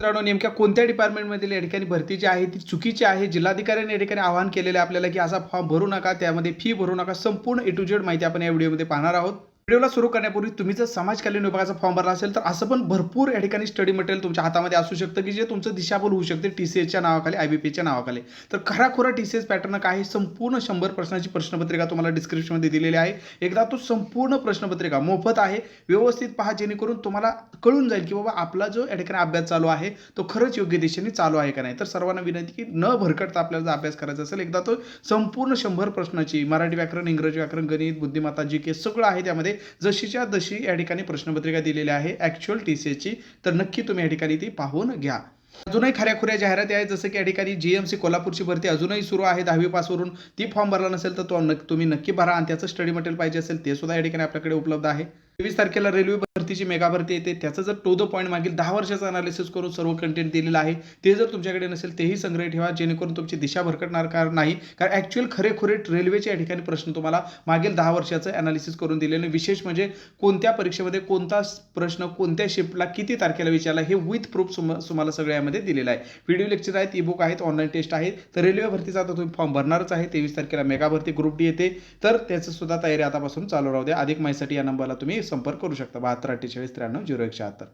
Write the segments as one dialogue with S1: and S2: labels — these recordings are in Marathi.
S1: मित्रांनो नेमक्या कोणत्या डिपार्टमेंटमधील या ठिकाणी भरती जी आहे ती चुकीची आहे? जिल्हाधिकाऱ्यांनी या ठिकाणी आवाहन केलेलं आहे आपल्याला की असा फॉर्म भरू नका त्यामध्ये फी भरू नका. संपूर्ण ए टू जेड माहिती आपण या व्हिडिओमध्ये पाहणार आहोत. व्हिडिओला सुरू करण्यापूर्वी तुम्ही जर समाज कल्याण विभागाचा फॉर्म भरला असेल तर असं पण भरपूर या ठिकाणी स्टडी मटेरियल तुमच्या हातामध्ये असू शकतं की जे तुमचं दिशाभूल होऊ शकते टी सी एसच्या नावाखाली आय बी पीच्या नावाखाली. तर खराखुरा टी सी एस पॅटर्न काय आहे संपूर्ण शंभर प्रश्नाची प्रश्नपत्रिका तुम्हाला डिस्क्रिप्शनमध्ये दिलेली आहे. एकदा तो संपूर्ण प्रश्नपत्रिका मोफत आहे व्यवस्थित पहा जेणेकरून तुम्हाला कळून जाईल की बाबा आपला जो या ठिकाणी अभ्यास चालू आहे तो खरंच योग्य दिशेने चालू आहे का नाही. तर सर्वांना विनंती की न भरकटता आपल्याला जर अभ्यास करायचा असेल एकदा तो संपूर्ण शंभर प्रश्नाची मराठी व्याकरण इंग्रजी व्याकरण गणित बुद्धिमत्ता जी के सगळं आहे त्यामध्ये. जशीच्या तशी या ठिकाणी प्रश्नपत्रिका दिलेली आहे. ॲक्च्युअल टी सी तर नक्की तुम्ही या ठिकाणी ती पाहून घ्या. अजूनही खऱ्याखुऱ्या जाहिराती आहेत. जसं की या ठिकाणी जी एम सी कोल्हापूरची भरती अजूनही सुरू आहे. दहावी पासवरून ती फॉर्म भरला नसेल तर तो नक्की तुम्ही नक्की भरा. आणि त्याचं स्टडी मटेरियल पाहिजे असेल ते सुद्धा या ठिकाणी आपल्याकडे उपलब्ध आहे. तेवीस तारखेला रेल्वे भरतीची मेगा भरती येते त्याचं जर टू द पॉईंट मागील दहा वर्षाचं अनालिसिस करून सर्व कंटेंट दिलेलं आहे ते जर तुमच्याकडे नसेल तेही संग्रह ठेवा जेणेकरून तुमची दिशा भरकटणार का नाही? कारण ॲक्च्युअल खरेखुरे रेल्वेचे या ठिकाणी प्रश्न तुम्हाला मागील दहा वर्षाचं अनालिसिस करून दिलेलं विशेष म्हणजे कोणत्या परीक्षेमध्ये कोणता प्रश्न कोणत्या शिफ्टला किती तारखेला विचारला हे विथ प्रूफ तुम्हाला सगळ्या यामध्ये दिलेलं आहे. व्हिडिओ लेक्चर आहेत ई बुक आहेत ऑनलाईन टेस्ट आहेत. तर रेल्वे भरतीचा आता तुम्ही फॉर्म भरणारच आहे. तेवीस तारखेला मेगा भरती ग्रुप डी येते. तर त्याचं सुद्धा तयारी आतापासून चालू राहू द्या. अधिक माहितीसाठी या नंबरला तुम्ही संपर्क करू शकता. बहात्तर अठ्ठेचाळीस त्र्याण्णव झिरो एक शहात्तर.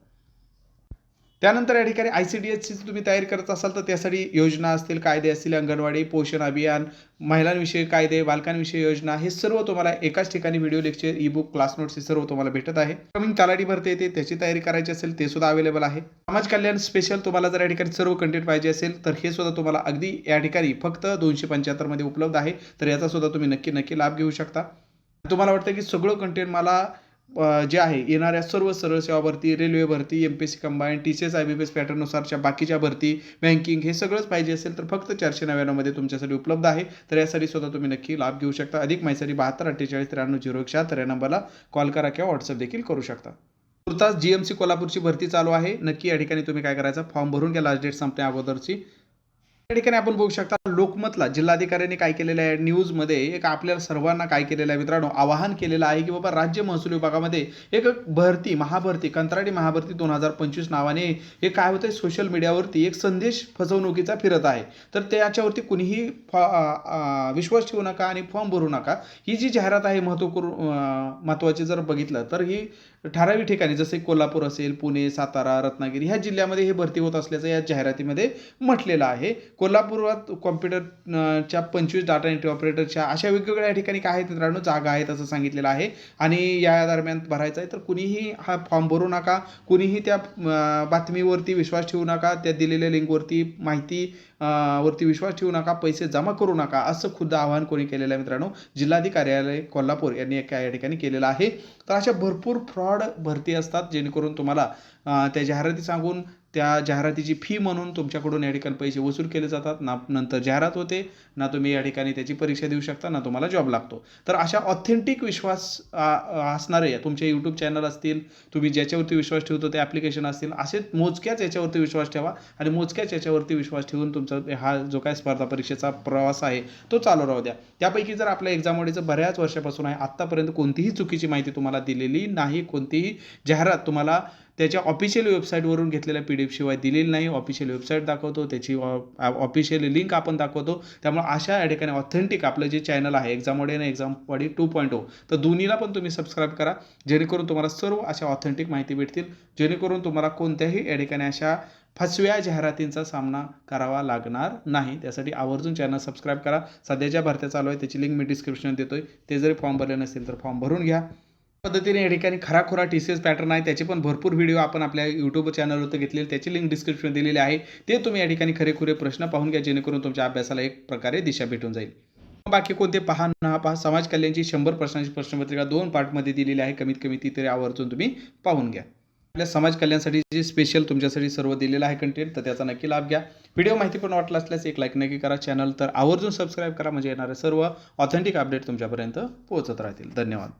S1: त्यानंतर या ठिकाणी आय सी डी एसची तुम्ही तयारी करत असाल तर त्यासाठी योजना असतील कायदे असतील अंगणवाडी पोषण अभियान महिलांविषयी कायदे बालकांविषयी योजना हे सर्व तुम्हाला एकाच ठिकाणी video lecture e book class notes हे सर्व तुम्हाला भेटत आहे. कमिंग तलाठी भरते येते त्याची तयारी करायची असेल ते सुद्धा अवेलेबल आहे. समाज कल्याण स्पेशल तुम्हाला जर या ठिकाणी सर्व कंटेंट पाहिजे असेल तर हे सुद्धा तुम्हाला अगदी या ठिकाणी फक्त दोनशे पंच्याहत्तरमध्ये उपलब्ध आहे. तर याचा सुद्धा तुम्ही नक्की नक्की लाभ घेऊ शकता. तुम्हाला वाटतं की सगळं कंटेंट मला जे आहे येणाऱ्या सर्व सरळ सेवा भरती रेल्वे भरती M P S C combine T C S I B P S पॅटर्ननुसारच्या बाकीच्या भरती बँकिंग हे सगळंच पाहिजे असेल तर फक्त चारशे नव्याण्णवमध्ये तुमच्यासाठी उपलब्ध आहे. तर यासाठी स्वतः तुम्ही नक्की लाभ घेऊ शकता. अधिक माहितीसाठी बहात्तर अठ्ठेचाळीस त्र्याण्णव झिरो एक शहात्तर या नंबरला कॉल करा किंवा व्हॉट्सअप देखील करू शकता. तुर्तास जी एम सी कोल्हापूरची भरती चालू आहे. नक्की या ठिकाणी तुम्ही काय करायचं? फॉर्म भरून घ्या. लास्ट डेट संपण्या अगोदरची. या ठिकाणी आपण बघू शकता लोकमतला जिल्हाधिकाऱ्यांनी काय केलेलं आहे? न्यूजमध्ये एक आपल्याला सर्वांना काय केलेलं आहे मित्रांनो? आवाहन केलेलं आहे की बाबा राज्य महसूल विभागामध्ये एक भरती महाभरती कंत्राटी महाभरती दोन हजार पंचवीस नावाने हे काय होतं सोशल मीडियावरती एक संदेश फसवणुकीचा फिरत आहे. तर त्याच्यावरती कुणीही फॉ विश्वास ठेवू नका आणि फॉर्म भरू नका. ही जी जाहिरात आहे महत्त्व महत्त्वाची जर बघितलं तर ही ठराविक ठिकाणी जसे कोल्हापूर असेल पुणे सातारा रत्नागिरी ह्या जिल्ह्यामध्ये हे भरती होत असल्याचं या जाहिरातीमध्ये म्हटलेलं आहे. कोल्हापुरात कॉम्प्युटरच्या पंचवीस डाटा एंट्री ऑपरेटरच्या अशा वेगवेगळ्या ठिकाणी काय आहेत मित्रांनो? जागा आहेत असं सांगितलेलं आहे. आणि या दरम्यान भरायचं आहे तर कुणीही हा फॉर्म भरू नका. कुणीही त्या बातमीवरती विश्वास ठेवू नका. त्या दिलेल्या लिंकवरती माहिती वरती विश्वास ठेवू नका. पैसे जमा करू नका असं खुद्द आवाहन कोणी केलेलं आहे मित्रांनो? जिल्हाधिकार्यालय कोल्हापूर यांनी एका या ठिकाणी केलेलं आहे. तर अशा भरपूर फ्रॉड भरती असतात जेणेकरून तुम्हाला त्या जाहिराती सांगून त्या जाहिरातीची फी म्हणून तुमच्याकडून या ठिकाणी पैसे वसूल केले जातात. ना नंतर जाहिरात होते ना तुम्ही या ठिकाणी त्याची परीक्षा देऊ शकता ना तुम्हाला जॉब लागतो. तर अशा ऑथेंटिक विश्वास असणारे तुमचे यूट्यूब चॅनल असतील तुम्ही ज्याच्यावरती विश्वास ठेवतो ते ॲप्लिकेशन असतील असे मोजक्याच याच्यावरती विश्वास ठेवा आणि मोजक्याच याच्यावरती विश्वास ठेवून तुमचा हा जो काय स्पर्धा परीक्षेचा प्रवास आहे तो चालू राहू द्या. त्यापैकी जर आपल्या एक्झामवडीचं बऱ्याच वर्षापासून आहे आत्तापर्यंत कोणतीही चुकीची माहिती तुम्हाला दिलेली नाही कोणतीही जाहिरात तुम्हाला त्याच्या ऑफिशियल वेबसाईटवरून घेतलेल्या पी डी एफ शिवाय दिलेली नाही. ऑफिशियल वेबसाईट दाखवतो. त्याची ऑफिशियल लिंक आपण दाखवतो. त्यामुळे अशा या ठिकाणी ऑथेंटिक आपलं जे चॅनल आहे एक्झाम वडे आणि एक्झामवाडी टू पॉईंट ओ तर दोन्हीला पण तुम्ही सबस्क्राईब करा. जेणेकरून तुम्हाला सर्व अशा ऑथेंटिक माहिती भेटतील. जेणेकरून तुम्हाला कोणत्याही या ठिकाणी अशा फसव्या जाहिरातींचा सामना करावा लागणार नाही. त्यासाठी आवर्जून चॅनल सबस्क्राईब करा. सध्याच्या भरत्या चालू आहे त्याची लिंक मी डिस्क्रिप्शन देतोय. ते जरी फॉर्म भरले नसेल तर फॉर्म भरून घ्या. पद्धतीने या ठिकाणी खराखुरा टी सी एस पॅटर्न आहे. त्याचे पण भरपूर व्हिडिओ आपण आपल्या यूट्यूब चॅनलवरती घेतलेले त्याची लिंक डिस्क्रिप्शन दिलेली आहे. ते तुम्ही या ठिकाणी खरेखुरे प्रश्न पाहून घ्या जेणेकरून तुमच्या अभ्यासाला एक प्रकारे दिशा भेटून जाईल. बाकी कोणते पहा ना पहा समाज कल्याणची शंभर प्रश्नांची प्रश्नपत्रिका दोन पार्टमध्ये दिलेली आहे. कमीत कमी ती तरी आवर्जून तुम्ही पाहून घ्या. आपल्या समाज कल्याणसाठी जे स्पेशल तुमच्यासाठी सर्व दिलेलं आहे कंटेंट तर त्याचा नक्की लाभ घ्या. व्हिडिओ माहिती पण वाटला असल्यास एक लाईक नक्की करा. चॅनल तर आवर्जून सबस्क्राईब करा. म्हणजे येणारे सर्व ऑथेंटिक अपडेट तुमच्यापर्यंत पोहोचत राहतील. धन्यवाद.